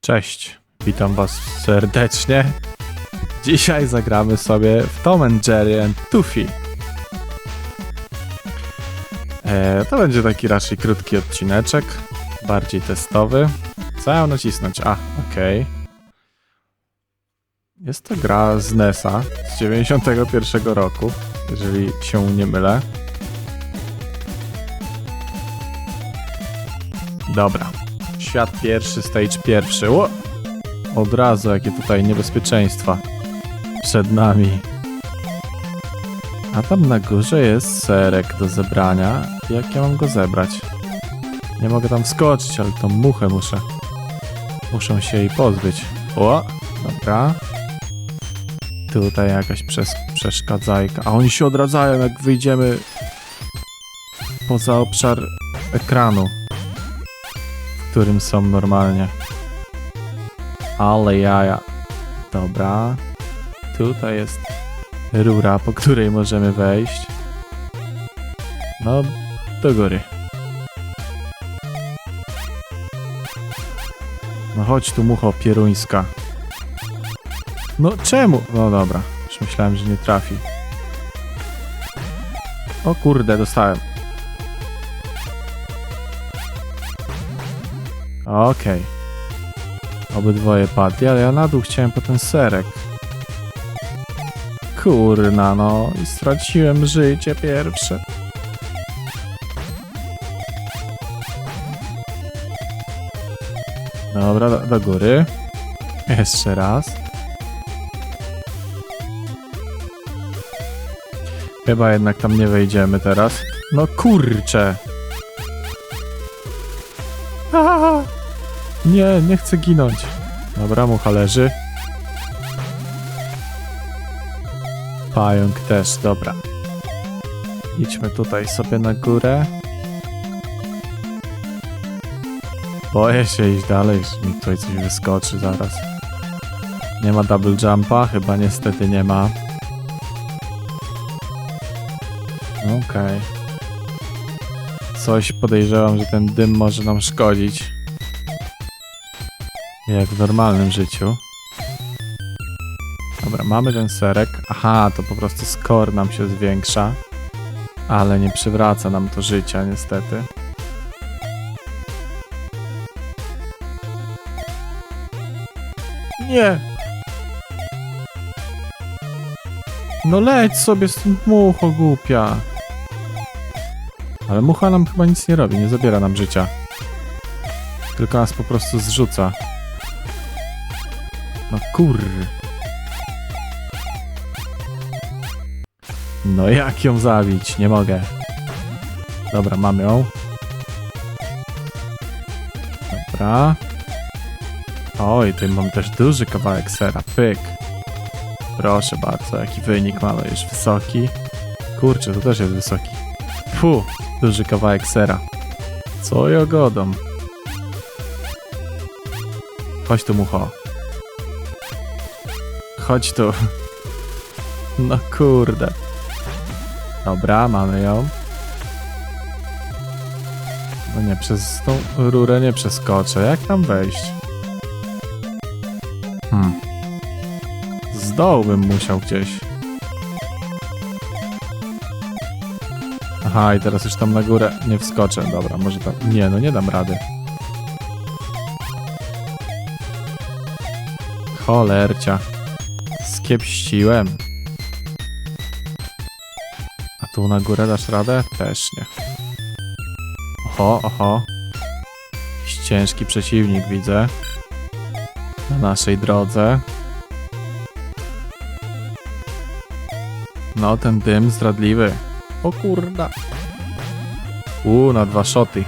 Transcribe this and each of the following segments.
Cześć, witam was serdecznie. Dzisiaj zagramy sobie w Tom and Jerry and Tuffy. E, to będzie taki raczej krótki odcineczek, bardziej testowy. Co ja nacisnąć? A, okej. Jest to gra z NES-a z 91 roku, jeżeli się nie mylę. Dobra. Świat pierwszy, stage pierwszy. Ło! Od razu, jakie tutaj niebezpieczeństwa przed nami. A tam na górze jest serek do zebrania. Jak ja mam go zebrać? Nie mogę tam wskoczyć, ale tą muchę muszę. Muszę się jej pozbyć. O! Dobra. Tutaj jakaś przes przeszkadzajka. A oni się odradzają, jak wyjdziemy poza obszar ekranu którym są normalnie. Ale jaja. Dobra. Tutaj jest rura, po której możemy wejść. No, do góry. No chodź tu, mucho pieruńska. No czemu? No dobra, już myślałem, że nie trafi. O kurde, dostałem. Okej. Obydwoje padli, ale ja na dół chciałem po ten serek. Kurna, no i straciłem życie pierwsze. Dobra, do, do góry. Jeszcze raz. Chyba jednak tam nie wejdziemy teraz. No kurcze. Aaa! Nie, nie chcę ginąć. Dobra, mucha leży. Pająk też, dobra. Idźmy tutaj sobie na górę. Boję się iść dalej, że mi tutaj coś wyskoczy zaraz. Nie ma double jumpa? Chyba niestety nie ma. Okej. Coś podejrzewam, że ten dym może nam szkodzić. Jak w normalnym życiu. Dobra, mamy ten serek. Aha, to po prostu skor nam się zwiększa. Ale nie przywraca nam to życia, niestety. Nie! No leć sobie stąd mucho głupia. Ale mucha nam chyba nic nie robi, nie zabiera nam życia. Tylko nas po prostu zrzuca. Kur... No jak ją zabić? Nie mogę. Dobra, mamy ją. Dobra. Oj, tu mam też duży kawałek sera. Pyk. Proszę bardzo, jaki wynik mamy już wysoki. Kurczę, to też jest wysoki. Fu, duży kawałek sera. Co ja godam? Chodź tu, mucho. Chodź tu. No kurde. Dobra, mamy ją. No nie, przez tą rurę nie przeskoczę. Jak tam wejść? Hmm. Z dołu bym musiał gdzieś. Aha, i teraz już tam na górę nie wskoczę. Dobra, może tam... Nie, no nie dam rady. Cholercia. Skiepściłem. A tu na górę dasz radę? Też nie. Oho, oho. Jakiś ciężki przeciwnik widzę. Na naszej drodze. No, ten dym zdradliwy. O kurda. Uuu, na dwa szoty.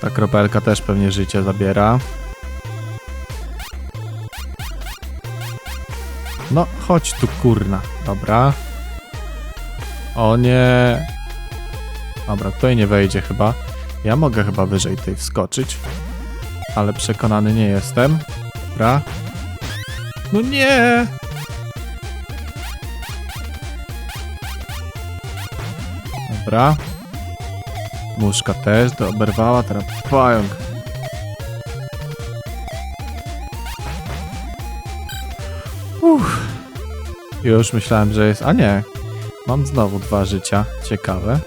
Ta kropelka też pewnie życie zabiera. No, chodź tu, kurna. Dobra. O nie. Dobra, tutaj nie wejdzie chyba. Ja mogę chyba wyżej tutaj wskoczyć. Ale przekonany nie jestem. Dobra. No nie! Dobra. Muszka też do oberwała, teraz pająk. Już myślałem, że jest... A nie. Mam znowu dwa życia. Ciekawe.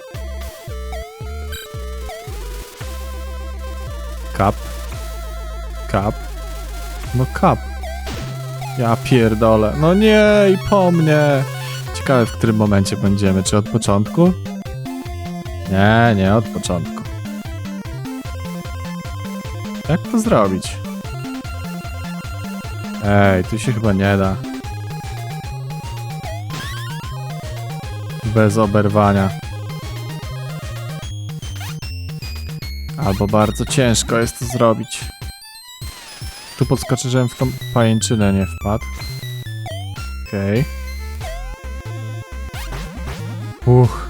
Kap. Kap. No kap. Ja pierdolę. No nie, i po mnie. Ciekawe, w którym momencie będziemy. Czy od początku? Nie, nie od początku. Jak to zrobić? Ej, tu się chyba nie da. Bez oberwania. Albo bardzo ciężko jest to zrobić. Tu podskoczę, żebym w tą pajęczynę nie wpadł. Okej. Uch.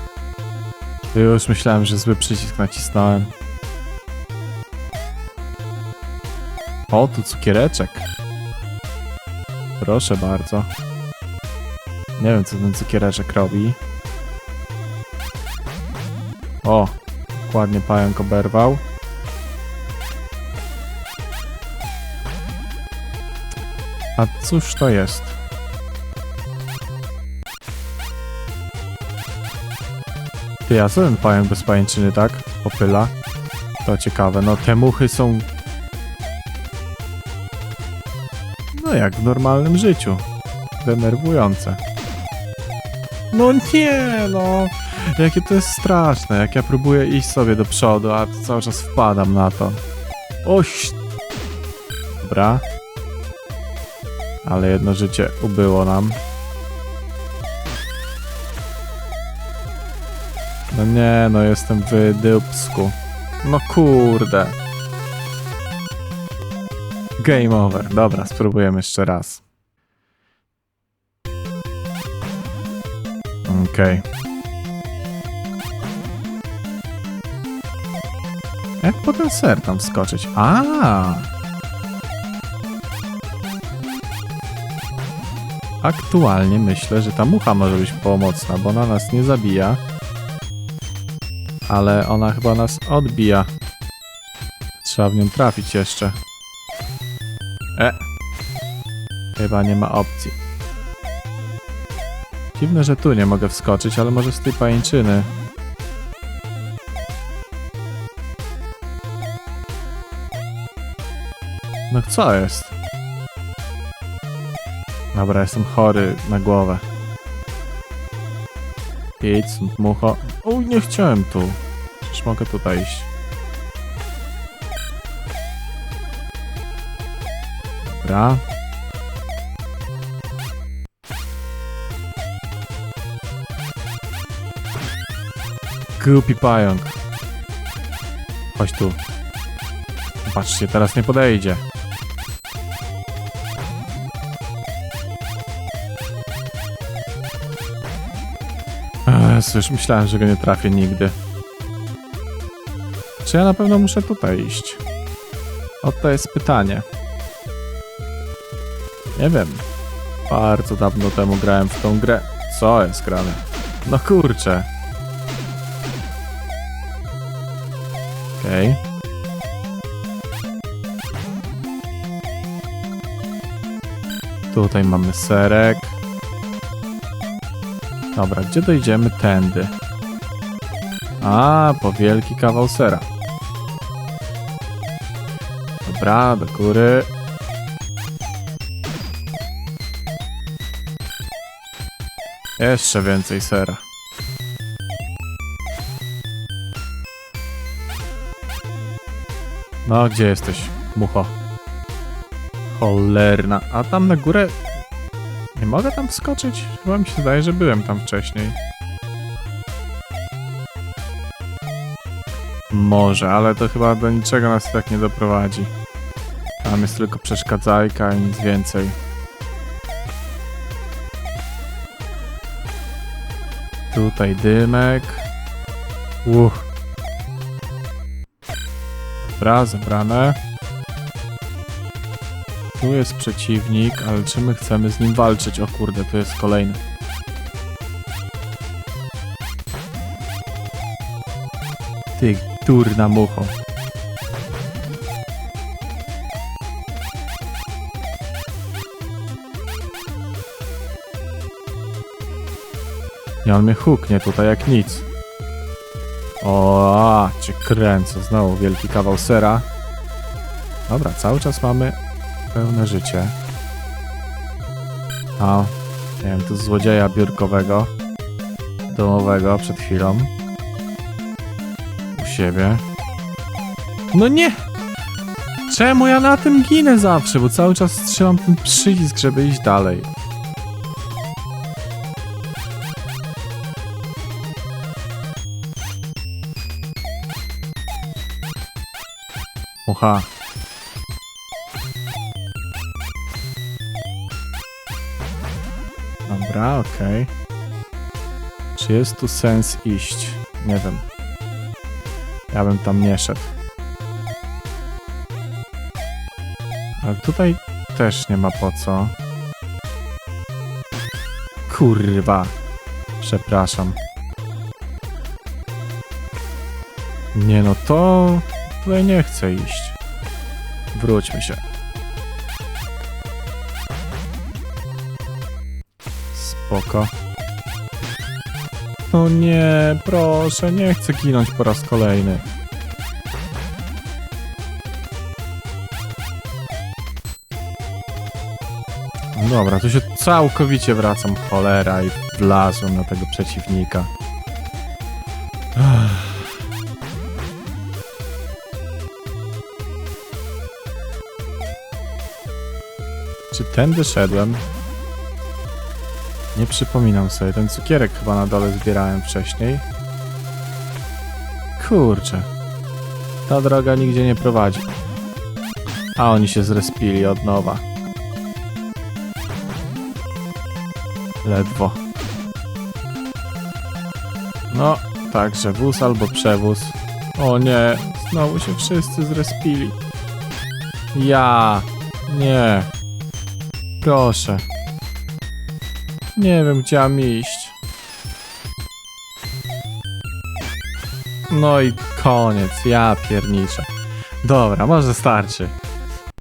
Już myślałem, że zły przycisk nacisnąłem. O, tu cukiereczek. Proszę bardzo. Nie wiem, co ten cukiereczek robi. O, dokładnie pająk oberwał. A cóż to jest? Ty, a co ten pająk bez pajęczyny, tak? Popyla. To ciekawe. No, te muchy są... No, jak w normalnym życiu. Denerwujące. No nie, no. Jakie to jest straszne, jak ja próbuję iść sobie do przodu, a cały czas wpadam na to. Oś. Dobra. Ale jedno życie ubyło nam. No nie, no jestem w dupsku. No kurde. Game over. Dobra, spróbujemy jeszcze raz. Okej. Jak po ten ser tam skoczyć? A. Aktualnie myślę, że ta mucha może być pomocna, bo ona nas nie zabija. Ale ona chyba nas odbija. Trzeba w nią trafić jeszcze. E. Chyba nie ma opcji. Dziwne, że tu nie mogę wskoczyć, ale może z tej pajęczyny. No co jest? Dobra, jestem chory na głowę. Idź, mucho. Uj, nie chciałem tu. Przecież mogę tutaj iść. Dobra. Głupi pająk. Chodź tu. Patrzcie, teraz nie podejdzie. Jezu, już myślałem, że go nie trafię nigdy. Czy ja na pewno muszę tutaj iść? Oto jest pytanie. Nie wiem. Bardzo dawno temu grałem w tą grę. Co jest grane? No kurczę. Okej. Okay. Tutaj mamy serek. Dobra, gdzie dojdziemy? Tędy. A, po wielki kawał sera. Dobra, do góry. Jeszcze więcej sera. No, gdzie jesteś, mucho? Cholerna. A tam na górę... Nie mogę tam wskoczyć? Chyba mi się zdaje, że byłem tam wcześniej. Może, ale to chyba do niczego nas tak nie doprowadzi. Tam jest tylko przeszkadzajka i nic więcej. Tutaj dymek. Uch. Dobra, zebrane. Tu jest przeciwnik, ale czy my chcemy z nim walczyć? O kurde, to jest kolejny. Ty, durna mucho. I on mnie huknie tutaj jak nic. O, cię kręcę. Znowu wielki kawał sera. Dobra, cały czas mamy pełne życie. A, nie wiem, tu złodzieja biurkowego. Domowego przed chwilą. U siebie. No nie! Czemu ja na tym ginę zawsze? Bo cały czas trzymam ten przycisk, żeby iść dalej. Oha. Dobra, okej. Czy jest tu sens iść? Nie wiem. Ja bym tam nie szedł. Ale tutaj też nie ma po co. Kurwa. Przepraszam. Nie no, to tutaj nie chcę iść. Wróćmy się. Spoko. No nie, proszę, nie chcę ginąć po raz kolejny. Dobra, tu się całkowicie wracam, cholera, i wlazłem na tego przeciwnika. Tędy szedłem? Nie przypominam sobie, ten cukierek chyba na dole zbierałem wcześniej. Kurczę. Ta droga nigdzie nie prowadzi. A oni się zrespili od nowa. Ledwo. No, także wóz albo przewóz. O nie, znowu się wszyscy zrespili. Ja. Nie. Proszę. Nie wiem, gdzie mam iść. No i koniec, ja pierniczę. Dobra, może starczy.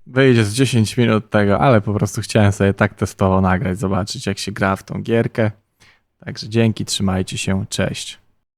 Wyjdzie z 10 minut tego, ale po prostu chciałem sobie tak testowo nagrać, zobaczyć jak się gra w tą gierkę. Także dzięki, trzymajcie się, cześć.